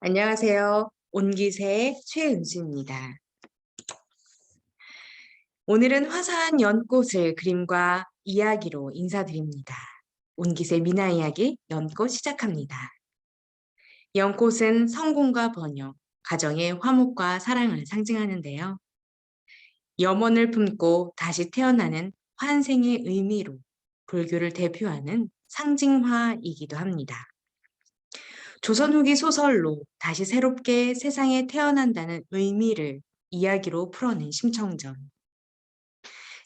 안녕하세요. 온기세의 최은수입니다. 오늘은 화사한 연꽃을 그림과 이야기로 인사드립니다. 온기세 미나 이야기 연꽃 시작합니다. 연꽃은 성공과 번영, 가정의 화목과 사랑을 상징하는데요. 염원을 품고 다시 태어나는 환생의 의미로 불교를 대표하는 상징화이기도 합니다. 조선 후기 소설로 다시 새롭게 세상에 태어난다는 의미를 이야기로 풀어낸 심청전.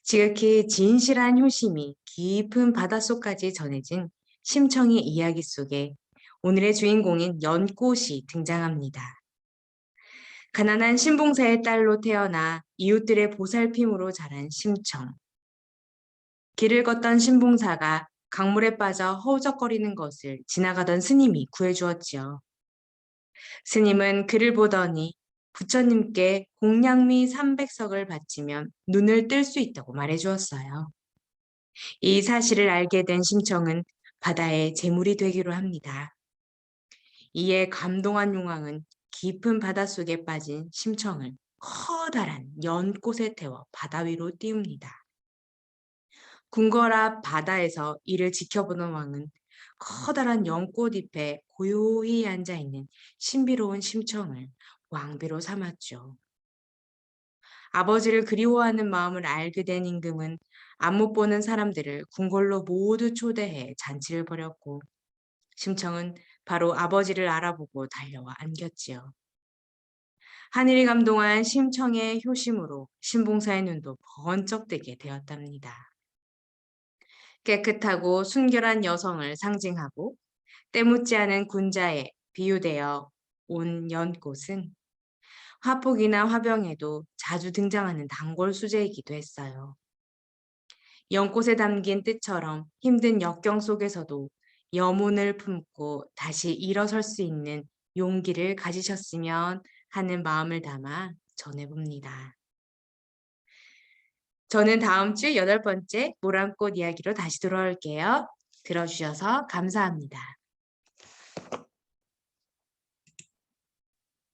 지극히 진실한 효심이 깊은 바닷속까지 전해진 심청의 이야기 속에 오늘의 주인공인 연꽃이 등장합니다. 가난한 신봉사의 딸로 태어나 이웃들의 보살핌으로 자란 심청. 길을 걷던 신봉사가 강물에 빠져 허우적거리는 것을 지나가던 스님이 구해주었지요. 스님은 그를 보더니 부처님께 공양미 300석을 바치면 눈을 뜰 수 있다고 말해주었어요. 이 사실을 알게 된 심청은 바다의 재물이 되기로 합니다. 이에 감동한 용왕은 깊은 바닷속에 빠진 심청을 커다란 연꽃에 태워 바다 위로 띄웁니다. 궁궐 앞 바다에서 이를 지켜보는 왕은 커다란 연꽃잎에 고요히 앉아있는 신비로운 심청을 왕비로 삼았죠. 아버지를 그리워하는 마음을 알게 된 임금은 안 못 보는 사람들을 궁궐로 모두 초대해 잔치를 벌였고 심청은 바로 아버지를 알아보고 달려와 안겼지요. 하늘이 감동한 심청의 효심으로 신봉사의 눈도 번쩍 뜨게 되었답니다. 깨끗하고 순결한 여성을 상징하고 때묻지 않은 군자에 비유되어 온 연꽃은 화폭이나 화병에도 자주 등장하는 단골 수제이기도 했어요. 연꽃에 담긴 뜻처럼 힘든 역경 속에서도 여문을 품고 다시 일어설 수 있는 용기를 가지셨으면 하는 마음을 담아 전해봅니다. 저는 다음 주 여덟 번째 모란꽃 이야기로 다시 돌아올게요. 들어주셔서 감사합니다.